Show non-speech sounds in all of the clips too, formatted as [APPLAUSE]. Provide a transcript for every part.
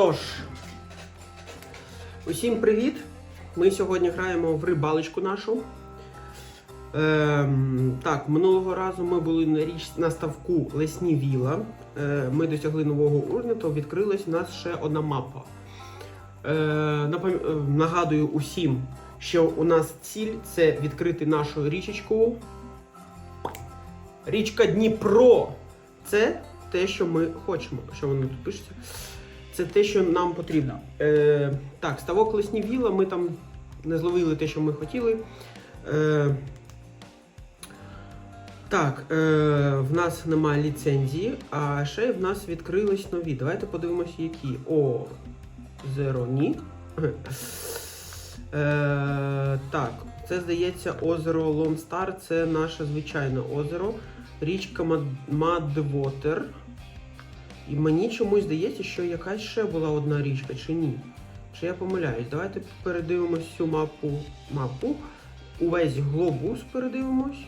Тож, усім привіт! Ми сьогодні граємо в рибалочку нашу. Ем, так, минулого разу ми були на річ на ставку Лесні Віла. Е, ми досягли нового уровня, то відкрилась у нас ще одна мапа. Е, напам- е, нагадую усім, що у нас ціль це відкрити нашу річечку. Річка Дніпро. Це те, що ми хочемо. Що воно тут пишеться? Це те, що нам потрібно. Е, так, ставок лесні віла, ми там не зловили те, що ми хотіли. Е, так, е, в нас немає ліцензії, а ще в нас відкрились нові. Давайте подивимося, які. О, Zero ні. Е, так, це здається озеро Ломстар, це наше звичайне озеро. Річка Мадвотер. І мені чомусь здається, що якась ще була одна річка, чи ні? Чи я помиляюсь? Давайте передивимось цю мапу. мапу. Увесь глобус передивимось.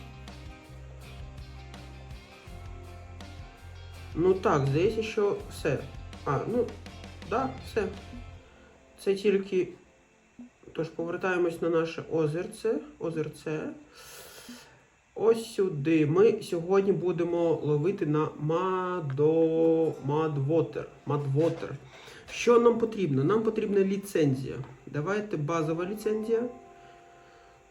Ну так, здається, що все. А, ну, да, все. Це тільки. Тож повертаємось на наше озерце. Озерце. Ось сюди. Ми сьогодні будемо ловити на Мадо... Мадвотер. Мадвотер. Що нам потрібно? Нам потрібна ліцензія. Давайте базова ліцензія.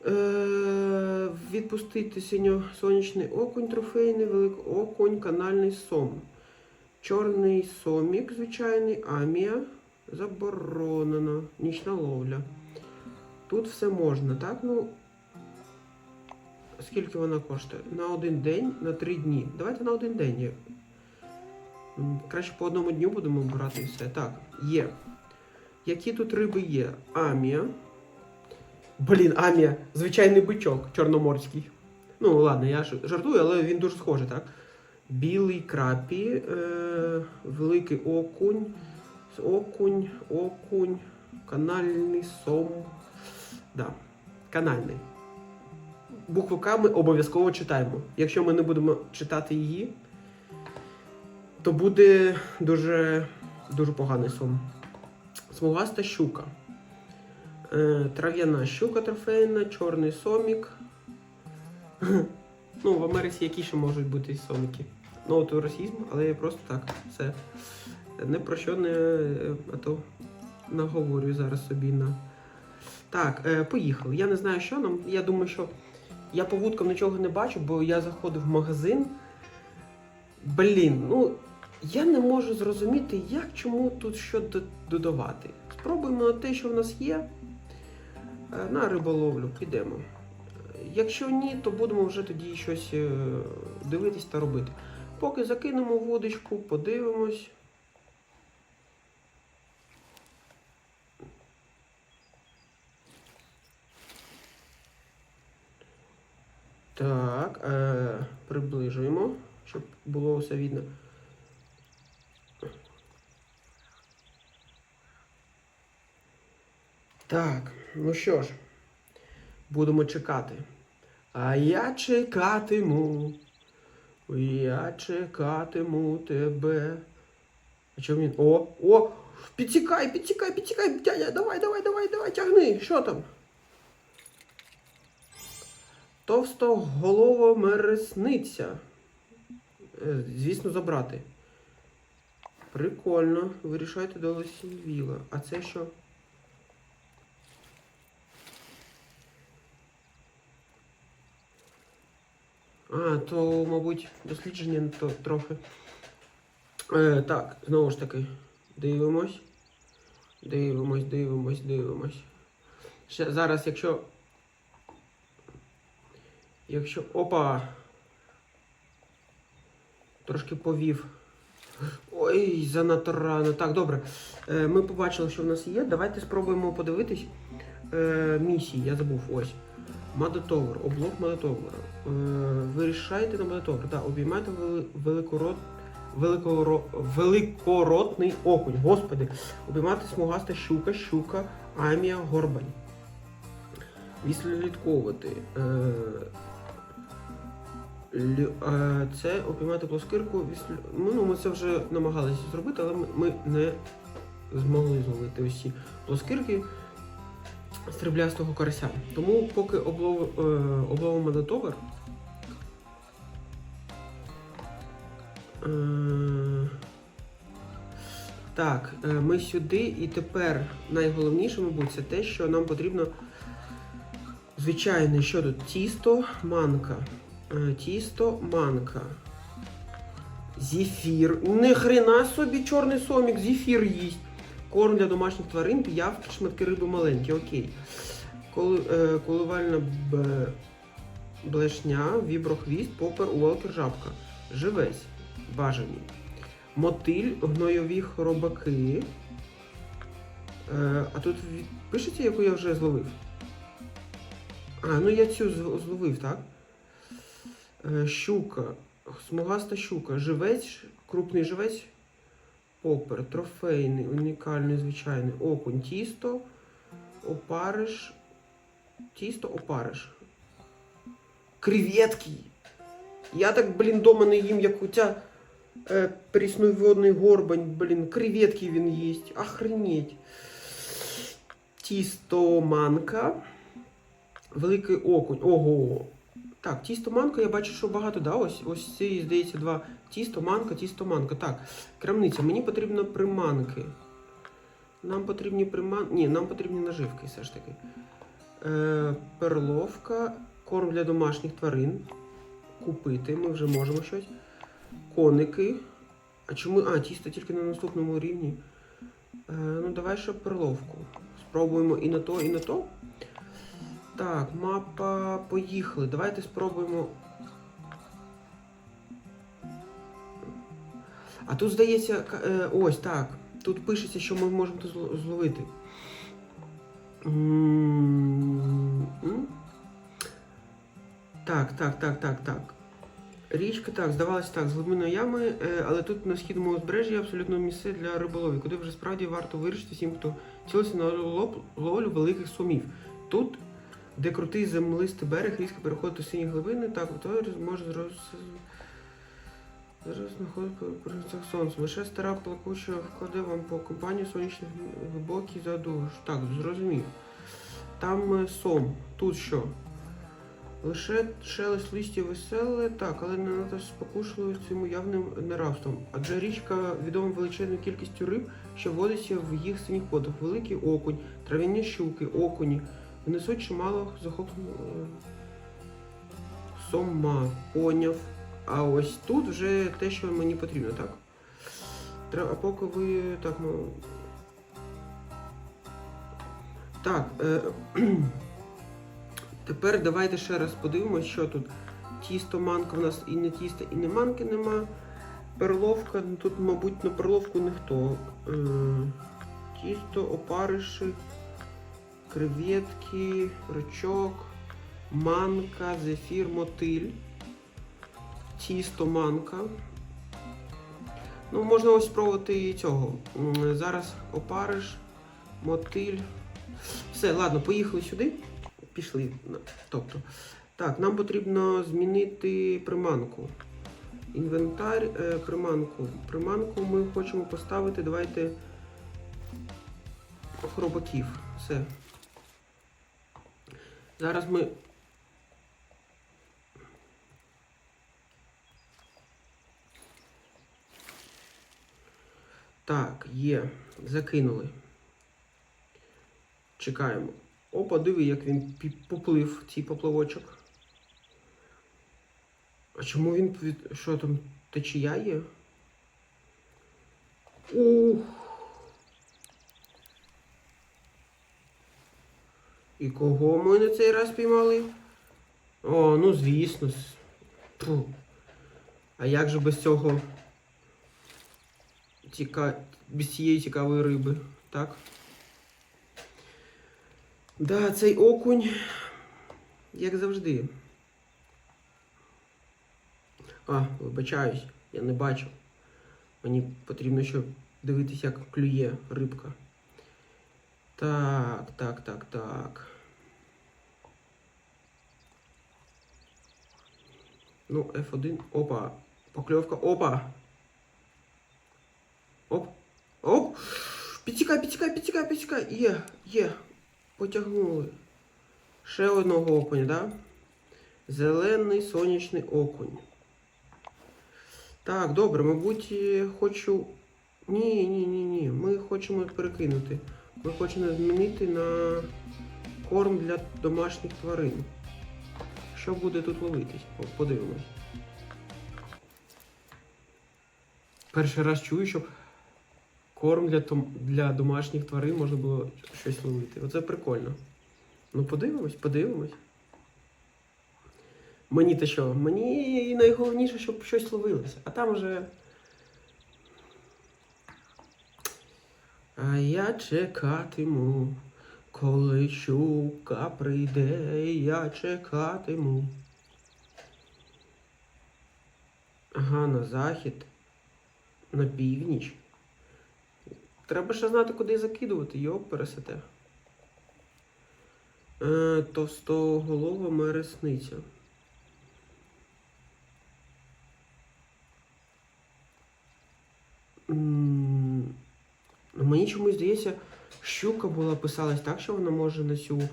Е, відпустити синьо-сонячний окунь, трофейний, великий окунь, канальний сом. Чорний сомік, звичайний, амія. Заборонено. Нічна ловля. Тут все можна, так? Ну, Скільки вона коштує? На один день, на три дні. Давайте на один день. Краще по одному дню будемо брати і все. Так, є. Які тут риби є? Амія. Блін, амія. Звичайний бичок чорноморський. Ну, ладно, я жартую, але він дуже схожий, так? Білий крапі, е, великий окунь, окунь, окунь, канальний сом. Да, канальний букву К ми обов'язково читаємо. Якщо ми не будемо читати її, то буде дуже, дуже поганий сон. Смугаста щука. Е, трав'яна щука трофейна, чорний сомік. Ну, в Америці які ще можуть бути соміки? Ну, от расізм, але просто так. Це не про що не. А то наговорюю зараз собі на. Так, е, поїхали. Я не знаю, що нам. Я думаю, що я по вудкам нічого не бачу, бо я заходив в магазин. Блін, ну я не можу зрозуміти, як чому тут що додавати. Спробуємо на те, що в нас є. Е, На риболовлю підемо. Якщо ні, то будемо вже тоді щось е, дивитись та робити. Поки закинемо водочку, подивимось. Так, е, приближуємо, щоб було все видно. Так, ну що ж, будемо чекати. А я чекатиму. Я чекатиму тебе. А чому він? О, о! Підсікай, підсікай, підсікай, дядя, давай, давай, давай, давай, тягни. Що там? Товстоголова мересниця. Е, Звісно, забрати. Прикольно. Вирішайте до Лосівіла. А це що? А, то, мабуть, дослідження то трохи. Е, так, знову ж таки, дивимось. Дивимось, дивимось, дивимось. Ще зараз, якщо Якщо. Опа! Трошки повів. Ой, занадто рано. Так, добре. Е, ми побачили, що в нас є. Давайте спробуємо подивитись е, місії. Я забув ось. Мадотовер, облог Мадотовера. Е, вирішайте на Мадотовер. Так, обіймайте вели- великорот. Великоро... Великоротний окунь. Господи. Обіймати смугаста щука, щука, амія, горбань. Відслідковувати. Е, е, це обіймати плоскирку. Ну, ну, ми це вже намагалися зробити, але ми, не змогли зловити ці плоскирки стріблястого карася. Тому поки облов, е, обловимо на товар. Е, так, е, ми сюди, і тепер найголовніше, мабуть, це те, що нам потрібно. Звичайно, що тут? Тісто, манка. Е, Тісто, манка. Зефір. Не хрена собі чорний сомік, зефір їсть. Корм для домашніх тварин, піявки, шматки риби маленькі, окей. Коли, е, коливальна б... блешня, віброхвіст, попер, уолкер, жабка. Живець. Бажані. Мотиль, гнойові хробаки. Е, а тут пишеться, яку я вже зловив. А, ну я цю зловив, так? Е, щука, смугаста щука, живець, крупний живець, попер, трофейний, унікальний, звичайний, окунь, тісто, опариш, тісто, опариш. Креветки. Я так, блін, дома не їм, як у ця е, прісноводний горбань, блін, креветки він їсть. Охренеть. Тісто манка. Великий окунь. Ого. Так, тісто манка, я бачу, що багато, да? Ось ось ці, здається, два. Тісто, манка, тісто, манка. Так, крамниця, мені потрібно приманки. Нам потрібні приманки. Ні, нам потрібні наживки все ж таки. Е, перловка, корм для домашніх тварин. Купити, ми вже можемо щось. Коники. А чому. А, тісто тільки на наступному рівні. Е, ну, давай ще перловку. Спробуємо і на то, і на то. Так, мапа. Поїхали. Давайте спробуємо. А тут, здається, е, ось так. Тут пишеться, що ми можемо тут зловити. Так, так, так, так, так. Річка, так, здавалося так, з глибинної ями, е, але тут на східному узбережжі абсолютно місце для риболовів, куди вже справді варто вирішити всім, хто цілився на лов- ловлю великих сумів. Тут, де крутий землистий берег, різко переходить у сині глибини, так, то може. Зараз знаходить по цих. Лише стара плакуча вкладе вам по компанії сонячних глибокий задуш. Так, зрозумів. Там е, сом. Тут що? Лише шелест листів веселе, так, але не надто спокушливо цим явним неравством. Адже річка відома величезною кількістю риб, що водиться в їх синіх водах. Великий окунь, трав'яні щуки, окуні. Внесуть чимало захопленого е, сома, поняв. А ось тут вже те, що мені потрібно, так? А поки ви так, ну. Так. Е, [CLEARS THROAT] Тепер давайте ще раз подивимось, що тут. Тісто, манка в нас і не тісто, і не манки нема. Перловка, ну тут, мабуть, на перловку ніхто. Е, тісто, опариші, креветки, рачок, манка, зефір, мотиль. Тісто, манка. Ну, можна ось спробувати і цього. Зараз опариш, мотиль. Все, ладно, поїхали сюди. Пішли. Тобто, так, нам потрібно змінити приманку. Інвентар, е, приманку. Приманку ми хочемо поставити. Давайте хробаків. Все. Зараз ми. Так, є. Закинули. Чекаємо. Опа, диви, як він поплив, цей поплавочок. А чому він. Що там, течія є? Ух. І кого ми на цей раз піймали? О, ну звісно. Фу. А як же без цього? Ціка... Без цієї цікавої риби, так? Да, цей окунь, як завжди. А, вибачаюсь, я не бачу. Мені потрібно ще дивитися, як клює рибка. Так, так, так, так. Ну, F1. Опа. Покльовка. Опа. Оп. Оп. Підтікай, підтікай, підтікай, підтікай. Є, є. Потягнули. Ще одного окуня? Да? Зелений сонячний окунь. Так, добре, мабуть, хочу. Ні, ні, ні, ні. Ми хочемо перекинути. Ми хочемо змінити на корм для домашніх тварин. Що буде тут ловитись? Подивимось. Перший раз чую, щоб корм для, для домашніх тварин можна було щось ловити. Оце прикольно. Ну, подивимось, подивимось. Мені то що? Мені найголовніше, щоб щось ловилося. А там вже. А я чекатиму, коли щука прийде, я чекатиму. Ага, на захід, на північ. Треба ще знати, куди закидувати, його пересете. Е, товстоголова мересниця. Мені чомусь здається, щука була писалась так, що вона може на цю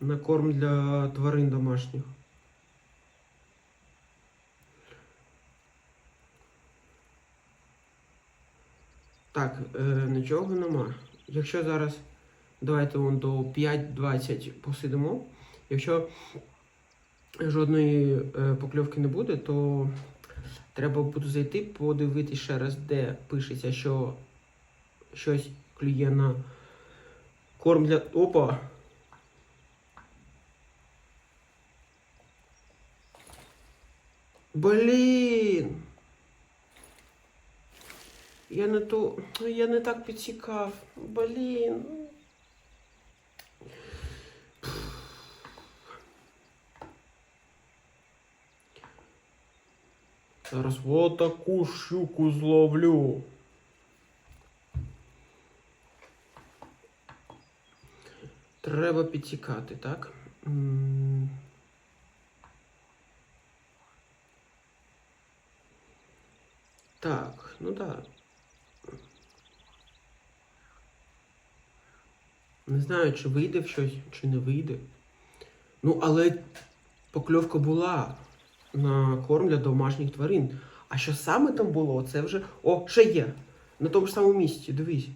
на корм для тварин домашніх. Так, е, нічого нема. Якщо зараз давайте вон до 5.20 посидимо. Якщо жодної е, покльовки не буде, то треба буде зайти, подивитися ще раз, де пишеться, що щось клює на корм для. Опа! Блін! Я не ту. Я не так підсікав. Блін. Зараз вот таку щуку зловлю. Треба підсікати, так? Так, ну так. Не знаю, чи вийде щось, чи не вийде. Ну, але покльовка була на корм для домашніх тварин. А що саме там було, це вже. О, ще є! На тому ж самому місці, дивись.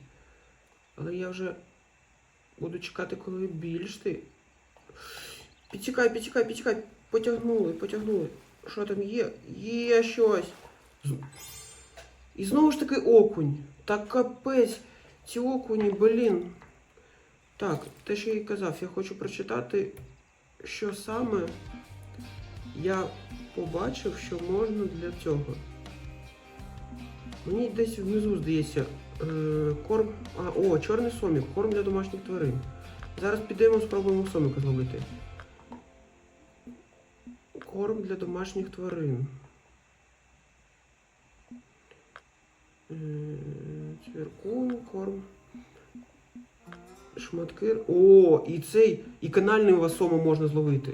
Але я вже буду чекати, коли більш ти. Підтікай, підтікай, підтікай. Потягнули, потягнули. Що там є? Є щось. І знову ж таки окунь. Так капець. Ці окуні, блін. Так, те, що я і казав, я хочу прочитати, що саме я побачив, що можна для цього. Мені десь внизу здається. Е, корм. А, о, чорний сомік, корм для домашніх тварин. Зараз підемо, спробуємо соміка зловити. Корм для домашніх тварин. Е, Цвіркун, корм. Шматки. О, і цей, і канальний васому можна зловити.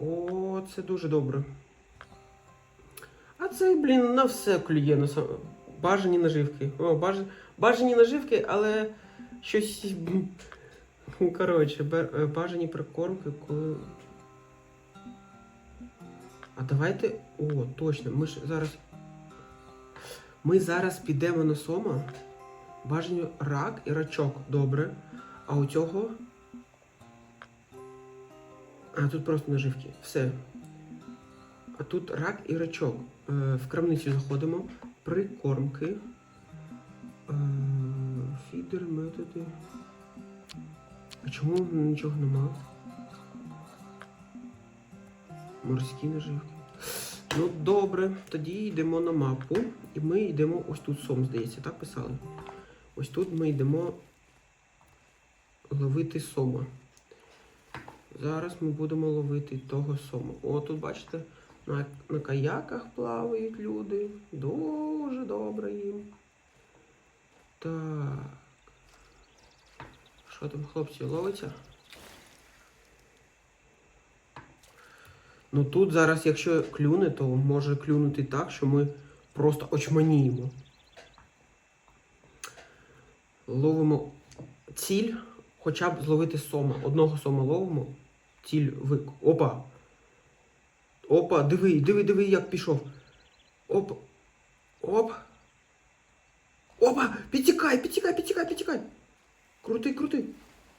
О, це дуже добре. А цей, блін, на все клює на сам... бажані наживки. О, баж... бажані наживки, але щось. Коротше, е, бажані прикормки, коли. А давайте. О, точно, ми ж зараз. Ми зараз підемо на сома. Бажані рак і рачок. Добре. А у цього. А, тут просто наживки. Все. Тут рак і рачок. Е, в крамницю заходимо. Прикормки. Е, фідер, методи. А чому нічого нема? Морські наживки. Ну, добре, тоді йдемо на мапу. І ми йдемо ось тут сом, здається, так писали. Ось тут ми йдемо ловити сома. Зараз ми будемо ловити того сома. О, тут бачите, на, на каяках плавають люди. Дуже добре їм. Так. Що там, хлопці, ловиться? Ну тут зараз, якщо клюне, то може клюнути так, що ми просто очманіємо. Ловимо ціль, хоча б зловити сома. Одного сома ловимо. Ціль вик. Опа. Опа, диви, диви, диви, як пішов. Оп. Оп. Опа! Підтікай, підтікай, підтікай, підтікай. Крути, крути.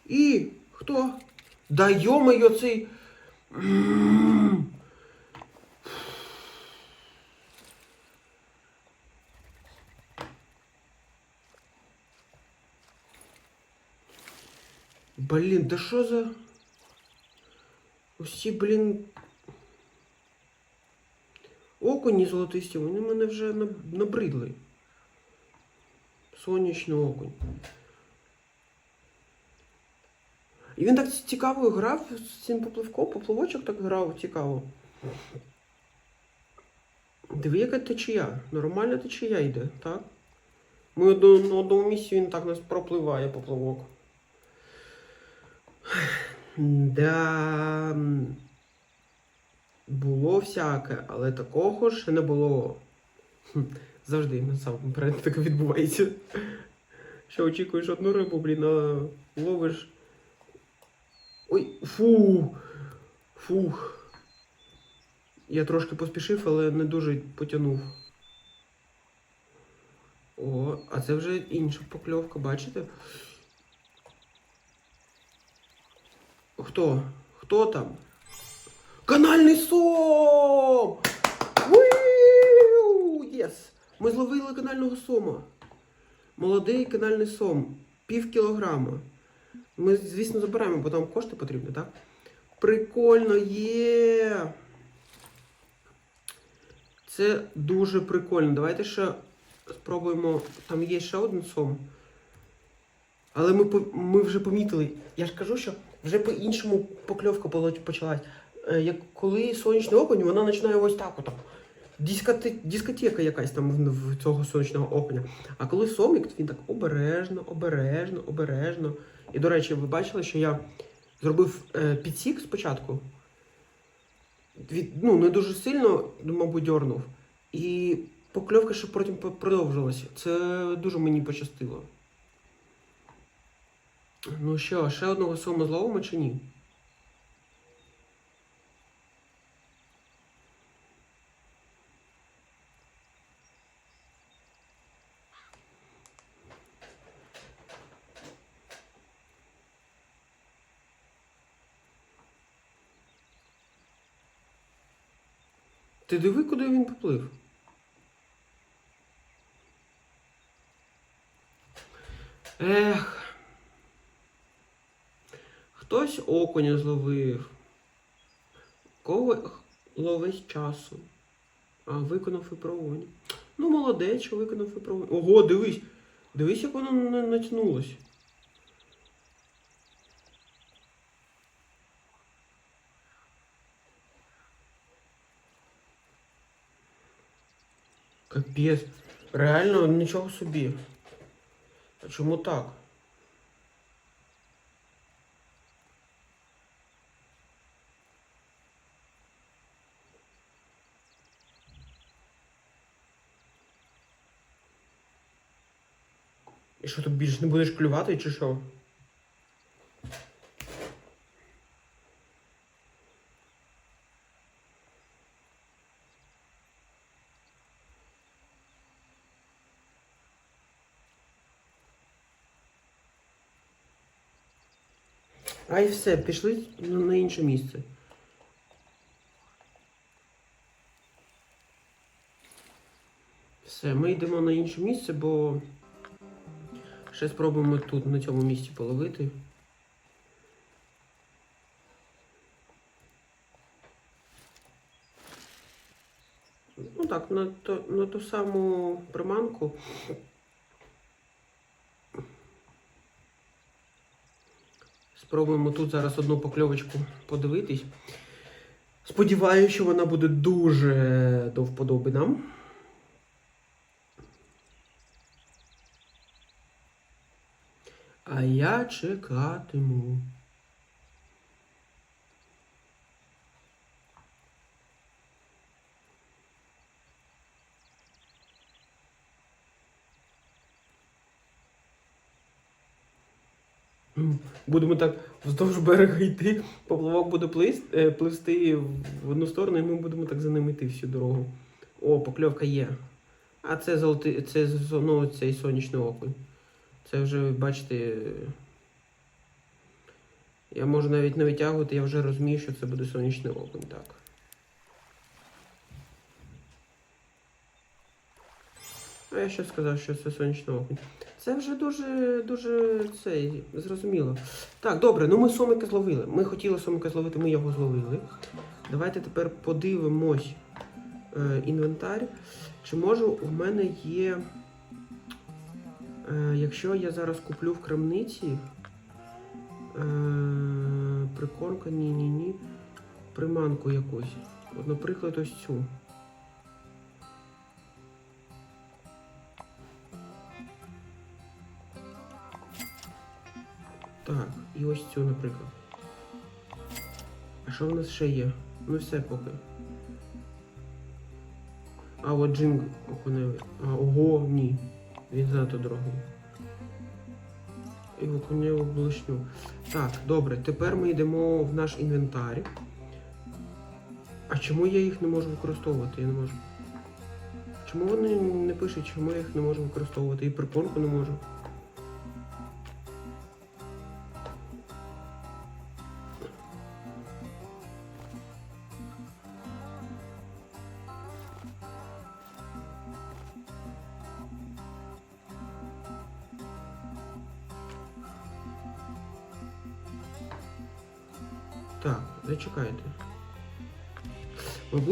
І хто? Да йо-моє, цей. М. Блін, да що за. Усі, блін. Окуні золотисті, вони мене вже набридли. Сонячний окунь. І він так цікаво грав з цим попливком, попливочок так грав цікаво. Диви, яка течія. Нормальна течія йде, так? Ми на одному місці він так нас пропливає попливок. Да. Було всяке, але такого ще не було. Хм, Завжди насамперед таке відбувається. Що очікуєш одну рибу, блін, а ловиш. Ой, фу. Фух. Я трошки поспішив, але не дуже потягнув. О, а це вже інша покльовка, бачите? Хто? Хто там? Канальний сом! Єс! Ми зловили канального сома. Молодий канальний сом. Пів кілограма. Ми, звісно, забираємо, бо там кошти потрібні, так? Прикольно є. Це дуже прикольно. Давайте ще спробуємо. Там є ще один сом. Але ми, ми вже помітили. Я ж кажу, що вже по-іншому покльовка почалась. Е, Як коли сонячний окунь, вона починає ось так от. Дискоте, дискотека якась там в, в цього сонячного окуня. А коли сомік, він так обережно, обережно, обережно. І, до речі, ви бачили, що я зробив е, підсік спочатку. Від, ну, не дуже сильно, мабуть, дьорнув. І покльовка ще потім продовжилася. Це дуже мені пощастило. Ну що, ще одного сома зловимо чи ні? Ти диви, куди він поплив. Ех. Хтось окуня зловив. Кого ловить часу. А, виконав випробування. Ну, молодець, що виконав випробування. Ого, дивись. Дивись, як воно на- Капець. Реально нічого собі. А чому так? І що ти більше не будеш клювати чи що? І все, пішли на інше місце. Все, ми йдемо на інше місце, бо ще спробуємо тут, на цьому місці половити. Ну так, на, на ту саму приманку. Спробуємо тут зараз одну покльовочку подивитись. Сподіваюся, що вона буде дуже до вподоби нам. А я чекатиму. Будемо так вздовж берега йти, поплавок буде плис- е, пливсти в одну сторону, і ми будемо так за ним йти всю дорогу. О, покльовка є. А це золотий, це ну, цей сонячний окунь. Це вже, бачите. Я можу навіть не витягувати, я вже розумію, що це буде сонячний окунь, так. А я ще сказав, що це сонячний окунь. Це вже дуже, дуже цей, зрозуміло. Так, добре, ну ми сомика зловили. Ми хотіли сомика зловити, ми його зловили. Давайте тепер подивимось е, інвентар. Чи можу в мене є. Е, якщо я зараз куплю в крамниці. Е, прикормка, ні, ні, ні. Приманку якусь. От, наприклад, ось цю. Так, і ось цю, наприклад. А що в нас ще є? Ну все поки. А от джинг окуневий. А, ого, ні. Він занадто дорогий. І окуневу блишню. Так, добре, тепер ми йдемо в наш інвентар. А чому я їх не можу використовувати? Я не можу. Чому вони не пишуть, чому я їх не можу використовувати? І прикормку не можу.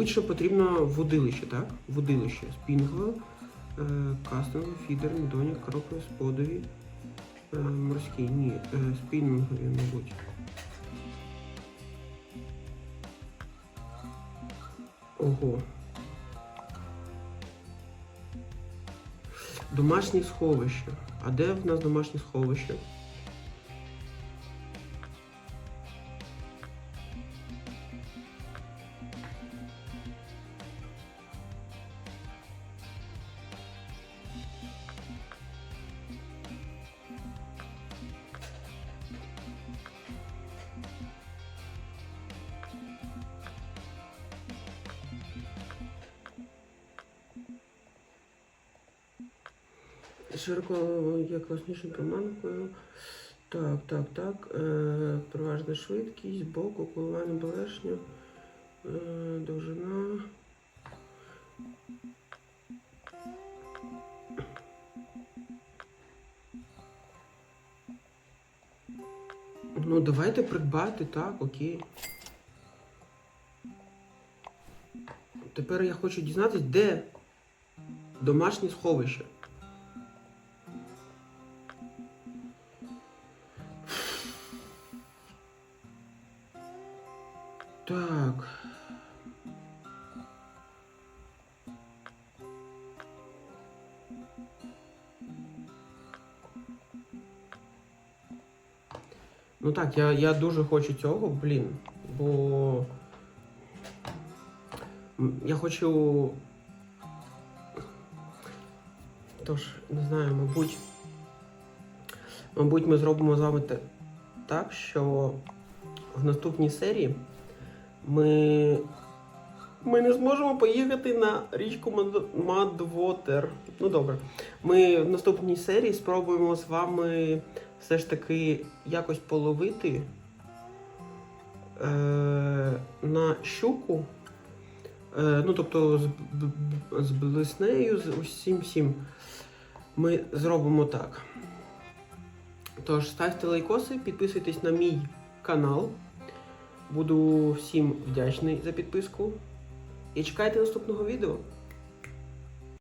Що потрібно водилище, так? Водилище. Спінгло, е, кастингове, фідер, мідоні, кропові, сподові, е, морські. Ні, е, спінінгові, мабуть. Ого. Домашнє сховище. А де в нас домашнє сховище? Класнішою приманкою. Так, так, так. Е, переважна швидкість, боку, коливання балешня, е, довжина. Ну, давайте придбати, так, окей. Тепер я хочу дізнатися, де домашнє сховище. Так, я, я дуже хочу цього, блін, бо я хочу. Тож, не знаю, мабуть. Мабуть, ми зробимо з вами так, що в наступній серії ми, ми не зможемо поїхати на річку Мадвотер. Ну добре. Ми в наступній серії спробуємо з вами все ж таки якось половити е, на щуку. Е, ну, тобто з, з блеснею, з усім всім. Ми зробимо так. Тож, ставте лайкоси, підписуйтесь на мій канал. Буду всім вдячний за підписку. І чекайте наступного відео.